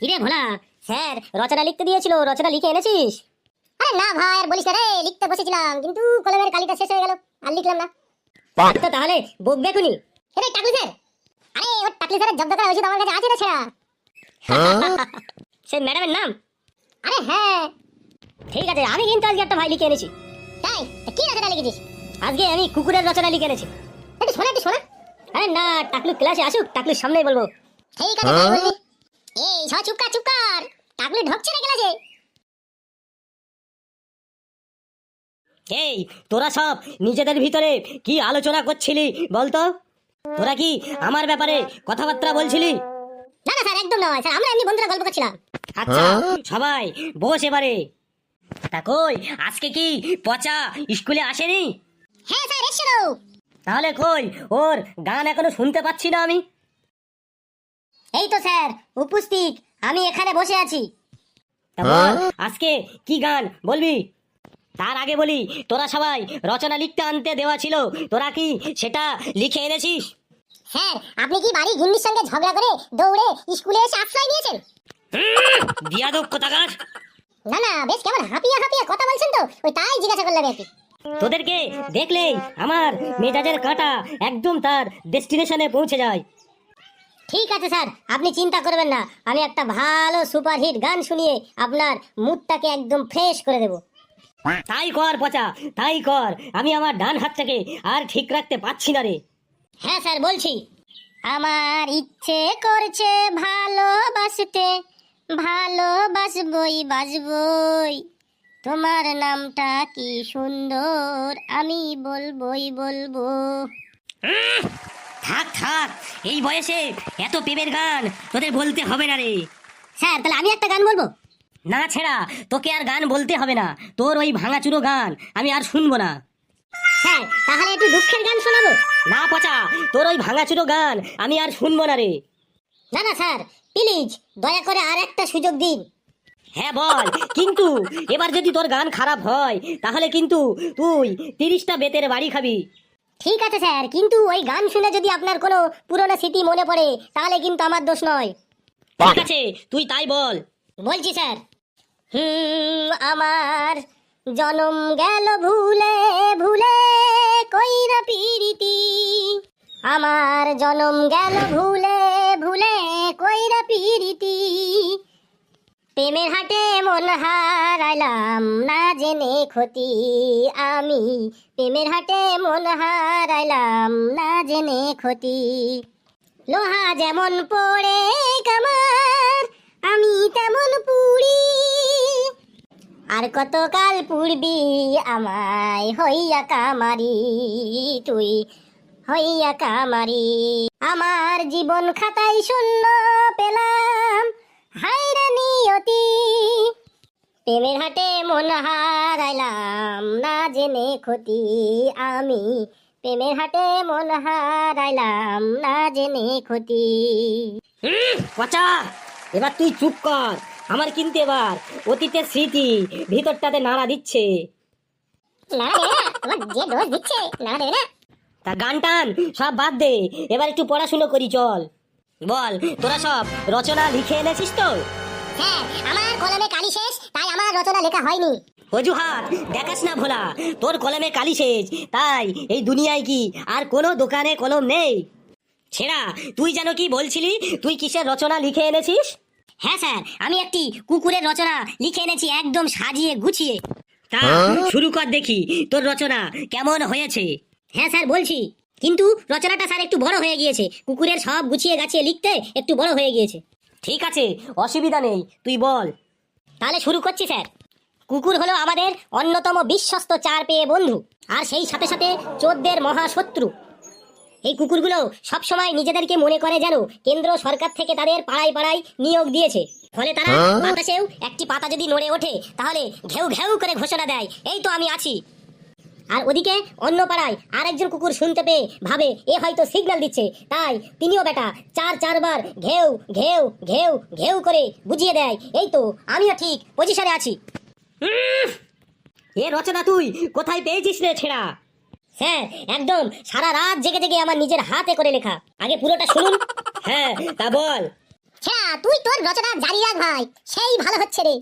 কিরে ভোলা? স্যার রচনা লিখতে দিয়েছিল রচনা লিখে এনেছিস? আরে না ভাই আর বলিস না রে লিখতে বসেছিলাম কিন্তু কলমের কালিটা শেষ হয়ে গেল আর লিখলাম না। তো তাহলে বকবে কুনি এরে টাকলি স্যার! আরে ওর টাকলি স্যারের জব্দ করা ওষুধ আমার কাছে আছে রে ছেড়া। সে ম্যাডামের নাম? আরে হ্যাঁ। ঠিক আছে আমি কিন্তু আজকে একটা ভাই লিখে এনেছি। তাই? কি রচনা লিখেছিস? আজকে আমি কুকুরের রচনা লিখে এনেছি। একটু শোনা একটু শোনা। আরে না টাকলু ক্লাসে আসুক টাকলুর সামনেই বলব। ঠিক আছে বলবি। এই ছ চুপ কর চুপ কর। টাকলি ঢকছে না ক্লাসে এই তোরা সব নিজেদের ভিতরে কি আলোচনা করছিলি বলতো? তোরা কি আমার ব্যাপারে কথাবার্তা বলছিলি? না না স্যার একদম নয়। স্যার আমরা এমনি বন্ধুরা গল্প করছিলাম। আচ্ছা সবাই বস এবারে। তা কই আজকে কি পচা স্কুলে আসেনি? হ্যাঁ স্যার এসছিল। তাহলে কই ওর গান এখনও শুনতে পাচ্ছি না আমি। এই তো স্যার উপস্থিত। আমি এখানে বসে আছি। তা বল, আজকে কি গান বলবি? তার আগে বলি তোরা সবাই রচনা লিখতে আনতে দেওয়া ছিল তোরা কি সেটা লিখে এনেছিস? স্যার আপনি কি বাড়ি ঘিন্নির সঙ্গে ঝগড়া করে দৌড়ে স্কুলে এসে আশ্রয় নিয়েছেন? দিয়াদব কোথাকার? না না বেশ কেমন হাঁপিয়ে হাঁপিয়ে কথা বলছেন তো ওই তাই জিজ্ঞাসা করলাম আর কি তোদেরকে দেখলেই আমার মেজাজের কাঁটা একদম তার ডেস্টিনেশনে পৌঁছে যায়। ঠিক আছে স্যার। আপনি চিন্তা করবেন না। আমি একটা ভালো সুপারহিট গান শুনিয়ে আপনার মুডটাকে একদম ফ্রেশ করে দেব। তাই কর পচা। তাই কর। আমি আমার ডান হাতটাকে আর ঠিক রাখতে পারছি না রে। হ্যাঁ স্যার বলছি। আমার ইচ্ছে করছে ভালোবাসতে ভালোবাসবই বাসবই। তোমার নামটা কি সুন্দর আমি বলবই বলব। থাক থাক। এই বয়সে এত প্রেমের গান তোদের বলতে হবে না রে। স্যার তাহলে আমি একটা গান বলব? না ছেড়া তোকে আর গান বলতে হবে না। তোর ওই ভাঙাচুরো গান আমি আর শুনব না। স্যার তাহলে একটু দুঃখের গান শোনাবো? না পচা তোর ওই ভাঙাচুরো গান আমি আর শুনব না রে। না না স্যার প্লিজ দয়া করে আর একটা সুযোগ দিন। হ্যাঁ বল। কিন্তু এবার যদি তোর গান খারাপ হয় তাহলে কিন্তু তুই তিরিশটা বেতের বাড়ি খাবি। ঠিক আছে স্যার। কিন্তু ওই গান শুনে যদি আপনার কোনো পুরনো স্মৃতি মনে পড়ে তাহলে কিন্তু আমার দোষ নয়। ঠিক আছে তুই তাই বল। বলছি স্যার। হুম আমার জনম গেল ভুলে ভুলে কইরা পিরিতি আমার জনম গেল ভুলে ভুলে কইরা পিরিতি প্রেমের হাটে মন হারাইলাম না জেনে ক্ষতি আমি। প্রেমের হাটে মন হারাইলাম না জেনে ক্ষতি। লোহা যেমন পড়ে কামার, আমি তেমন পুড়ি। আর কতকাল পুড়বি আমায়, হইয়া কামারি তুই, হইয়া কামারি। আমার জীবন খাতায় শূন্য পেলাম হাইরা নিয়তি প্রেমের হাটে মন হারাইলাম না জেনে ক্ষতি আমি। প্রেমের হাটে মন হারাইলাম না জেনে ক্ষতি। পচা! এবার তুই চুপ কর আমার কিন্তু এবার অতীতের স্মৃতি ভিতরটাতে নাড়া দিচ্ছে। না দেবে না তোমার যে দোষ দিচ্ছে না দেবে না। তা গান টান সব বাদ দে এবার একটু পড়াশুনো করি চল। বল তোরা সব রচনা লিখে এনেছিস তো? হ্যাঁ আমার কলমে কালি শেষ তাই আমার রচনা লেখা হয়নি। অজুহাত দেখাস না ভোলা তোর কলমে কালি শেষ তাই এই দুনিয়ায় কি আর কোনো দোকানে কলম নেই? ছেড়া তুই যেন কি বলছিলি তুই কিসের রচনা লিখে এনেছিস? হ্যাঁ স্যার আমি একটি কুকুরের রচনা লিখে এনেছি একদম সাজিয়ে গুছিয়ে। তা শুরু কর দেখি তোর রচনা কেমন হয়েছে? হ্যাঁ স্যার বলছি। কিন্তু রচনাটা স্যার একটু বড় হয়ে গিয়েছে। কুকুরের সব গুছিয়ে গাছিয়ে লিখতে একটু বড় হয়ে গিয়েছে। ঠিক আছে অসুবিধা নেই তুই বল। তাহলে শুরু করছি স্যার। কুকুর হলো আমাদের অন্যতম বিশ্বস্ত চার পেয়ে বন্ধু আর সেই সাথে সাথে চোদ্দের মহাশত্রু। এই কুকুরগুলো সবসময় নিজেদেরকে মনে করে যেন কেন্দ্র সরকার থেকে তাদের পাড়ায় পাড়ায় নিয়োগ দিয়েছে। ফলে তারা বাতাসেও একটি পাতা যদি নড়ে ওঠে তাহলে ঘেউ ঘেউ করে ঘোষণা দেয় এই তো আমি আছি। আর ওদিকে অন্য পাড়ায় আরেকজন কুকুর শুনতে পেয়ে ভাবে এ হয়তো সিগন্যাল দিচ্ছে। তাই তিনিও বেটা চার চারবার ঘেউ ঘেউ ঘেউ ঘেউ করে বুঝিয়ে দেয় এই তো আমিও ঠিক পজিশনে আছি। এ রচনা তুই কোথায় পেয়েছিস রে ছেঁড়া? হ্যাঁ একদম সারা রাত জেগে জেগে আমার নিজের হাতে করে লেখা। আগে পুরোটা শুনুন। হ্যাঁ তা বল। হ্যাঁ তুই তোর রচনা জারি রাখ ভাই সেই ভালো হচ্ছে রে।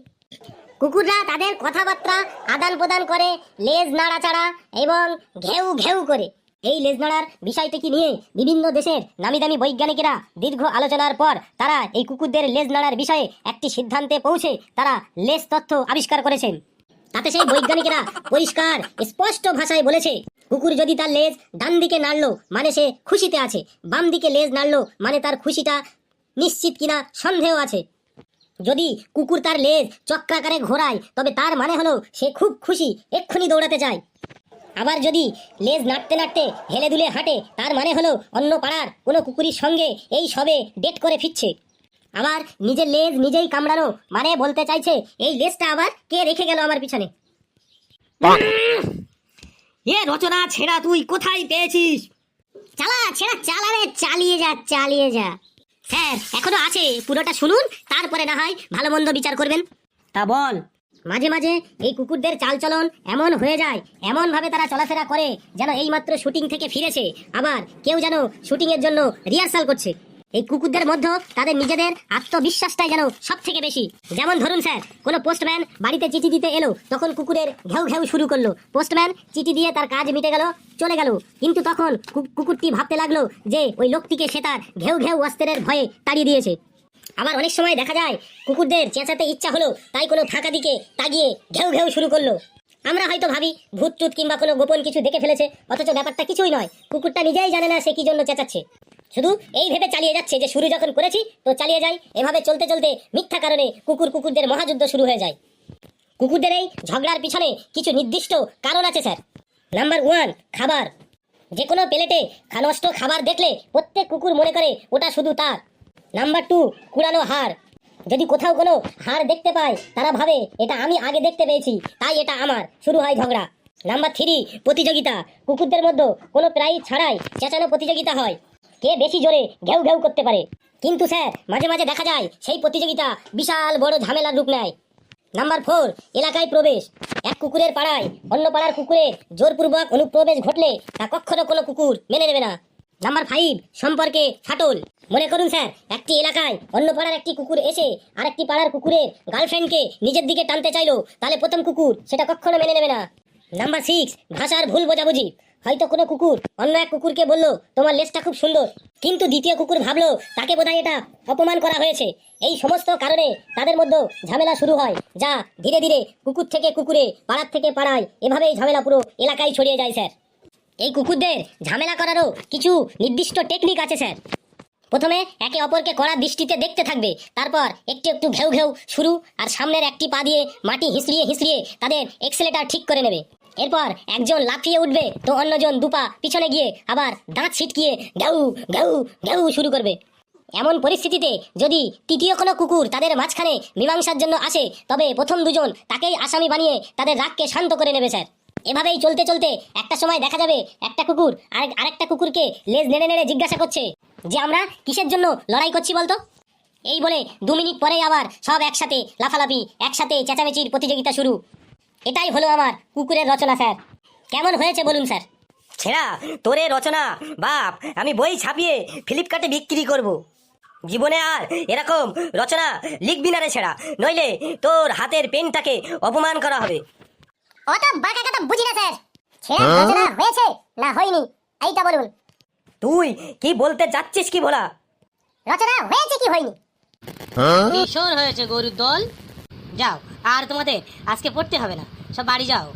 কুকুররা তাদের কথাবার্তা আদান প্রদান করে, লেজ নাড়াচাড়া এবং ঘেউ ঘেউ করে। এই লেজ নাড়ার বিষয়টিকে নিয়ে বিভিন্ন দেশের নামি দামি বৈজ্ঞানিকেরা দীর্ঘ আলোচনার পর তারা এই কুকুরদের লেজ নাড়ার বিষয়ে একটি সিদ্ধান্তে পৌঁছে তারা লেজ তথ্য আবিষ্কার করেছেন? তাতে সেই বৈজ্ঞানিকেরা পরিষ্কার, স্পষ্ট ভাষায় বলেছে, কুকুর যদি তার লেজ ডান দিকে নাড়লো মানে সে খুশিতে আছে। বাম দিকে লেজ নাড়লো মানে তার খুশিটা নিশ্চিত কিনা সন্দেহ আছে। যদি কুকুর তার লেজ চক্রাকারে ঘোরায় তবে তার মানে হলো সে খুব খুশি এক্ষুনি দৌড়াতে চায়। আবার যদি লেজ নাড়তে নাড়তে হেলে দুলে হাঁটে তার মানে হলো অন্য পাড়ার কোনো কুকুরের সঙ্গে এই সবে ডেট করে ফিরছে। আবার নিজের লেজ নিজেই কামড়ানো মানে বলতে চাইছে এই লেজটা আবার কে রেখে গেল আমার পিছনে? এ রচনা ছেড়া তুই কোথায় পেয়েছিস? চালা ছেড়া চালারে চালিয়ে যা চালিয়ে যা। স্যার, এখনও আছে। পুরোটা শুনুন, তারপরে না হয় ভালো মন্দ বিচার করবেন। তা বল, মাঝে মাঝে এই কুকুরদের চালচলন এমন হয়ে যায় এমন ভাবে তারা চলাফেরা করে, যেন এইমাত্র শুটিং থেকে ফিরেছে। আবার কেউ যেন শুটিং এর জন্য রিহার্সাল করছে। এই কুকুরদের মধ্যে তাদের নিজেদের আত্মবিশ্বাসটাই যেন সব থেকে বেশি। যেমন ধরুন স্যার, কোনো পোস্টম্যান বাড়িতে চিঠি দিতে এলো, তখন কুকুরের ঘেউ ঘেউ শুরু করল। পোস্টম্যান চিঠি দিয়ে তার কাজ মিটে গেল, চলে গেল। কিন্তু তখন কুকুরটি ভাবতে লাগল যে ওই লোকটিকে সে তার ঘেউ ঘেউ অস্ত্রের ভয়ে তাড়িয়ে দিয়েছে। আবার অনেক সময় দেখা যায়, কুকুরদের চেঁচাতে ইচ্ছা হলো, তাই কোনো ফাঁকা দিকে তাগিয়ে ঘেউ ঘেউ শুরু করল। আমরা হয়তো ভাবি ভূত টুত কিংবা কোনো গোপন কিছু দেখে ফেলেছে, অথচ ব্যাপারটা কিছুই নয়। কুকুরটা নিজেই জানে না সে কি জন্য চেঁচাচ্ছে। শুধু এই ভেবে চালিয়ে যাচ্ছে যে শুরু যখন করেছি, তো চালিয়ে যাই। এভাবে চলতে চলতে মিথ্যা কারণে কুকুর কুকুরদের মহাযুদ্ধ শুরু হয়ে যায়। কুকুরদের এই ঝগড়ার পিছনে কিছু নির্দিষ্ট কারণ আছে, স্যার। নাম্বার ওয়ান খাবার। যে কোনো প্লেটে নষ্ট খাবার দেখলে প্রত্যেক কুকুর মনে করে ওটা শুধু তার। নাম্বার টু কুড়ানো হাড়। যদি কোথাও কোনো হাড় দেখতে পায়, তারা ভাবে, এটা আমি আগে দেখতে পেয়েছি, তাই এটা আমার। শুরু হয় ঝগড়া। নাম্বার থ্রি প্রতিযোগিতা। কুকুরদের মধ্যে কোনো প্রাইজ ছাড়াই, চেঁচানো প্রতিযোগিতা হয়। কে বেশি জোরে ঘেউ ঘেউ করতে পারে? কিন্তু স্যার, মাঝে মাঝে দেখা যায় সেই প্রতিযোগিতা বিশাল বড় ঝামেলার রূপ নেয়। নাম্বার ফোর, এলাকায় প্রবেশ। এক কুকুরের পাড়ায় অন্য পাড়ার কুকুরে জোরপূর্বক অনুপ্রবেশ ঘটলে তা কখনো কোনো কুকুর মেনে নেবে না। নাম্বার ফাইভ, সম্পর্কে ফাটল। মনে করুন স্যার, একটি এলাকায় অন্য পাড়ার একটি কুকুর এসে আরেকটি পাড়ার কুকুরের গার্লফ্রেন্ডকে নিজের দিকে টানতে চাইলো, তাহলে প্রথম কুকুর সেটা কখনো মেনে নেবে না। নাম্বার সিক্স, ভাষার ভুল বোঝাবুঝি। হয়তো কোনো কুকুর, অন্য এক কুকুরকে বলল, তোমার লেজটা খুব সুন্দর। কিন্তু দ্বিতীয় কুকুর ভাবলো, তাকে বোধহয় এটা অপমান করা হয়েছে। এই সমস্ত কারণে তাদের মধ্যে ঝামেলা শুরু হয়, যা ধীরে ধীরে কুকুর থেকে কুকুরে, পাড়ার থেকে পাড়ায়, এভাবেই ঝামেলা পুরো এলাকায় ছড়িয়ে যায়, স্যার। এই কুকুরদের ঝামেলা করারও কিছু নির্দিষ্ট টেকনিক আছে, স্যার। প্রথমে একে অপরকে কড়া দৃষ্টিতে দেখতে থাকবে, তারপর একটু একটু ঘেউ ঘেউ শুরু, আর সামনের একটি পা দিয়ে মাটি হিসড়িয়ে হিসড়িয়ে তাদের এক্সেলেটার ঠিক করে নেবে। এরপর একজন লাফিয়ে উঠবে, তো অন্যজন দুপা পিছনে গিয়ে আবার দাঁত ছিটকিয়ে ঘেউ ঘেউ ঘেউ শুরু করবে। এমন পরিস্থিতিতে যদি তৃতীয় কোনো কুকুর তাদের মাঝখানে মীমাংসার জন্য আসে, তবে প্রথম দুজন তাকেই আসামি বানিয়ে তাদের রাগকে শান্ত করে নেবে, স্যার। এভাবেই চলতে চলতে একটা সময় দেখা যাবে, একটা কুকুর আরেক, আরেকটা কুকুরকে লেজ নেড়ে নেড়ে জিজ্ঞাসা করছে যে, আমরা কিসের জন্য লড়াই করছি বলতো? এই বলে দু মিনিট পরেই আবার সব একসাথে লাফালাফি, একসাথে চেঁচামেচির প্রতিযোগিতা শুরু। এটাই হলো আমার কুকুরের রচনা স্যার। কেমন হয়েছে বলুন স্যার? ছেড়া তোরে রচনা বাপ আমি বই ছাপিয়ে ফ্লিপকার্টে বিক্রি করব। জীবনে আর এরকম রচনা লিখবি না রে ছেড়া নইলে তোর হাতের পেনটাকে অপমান করা হবে। অত বাঁকা কথা বুঝি না স্যার। ছেঁড়া রচনা হয়েছে না হয়নি? এইটা বলুন। তুই কি বলতে যাচ্ছিস কি ভোলা রচনা হয়েছে কি হয়নি? ভীষণ হয়েছে গরুর দল। যাও আর তোমাদের আজকে পড়তে হবে না। সব বাড়ি যাও।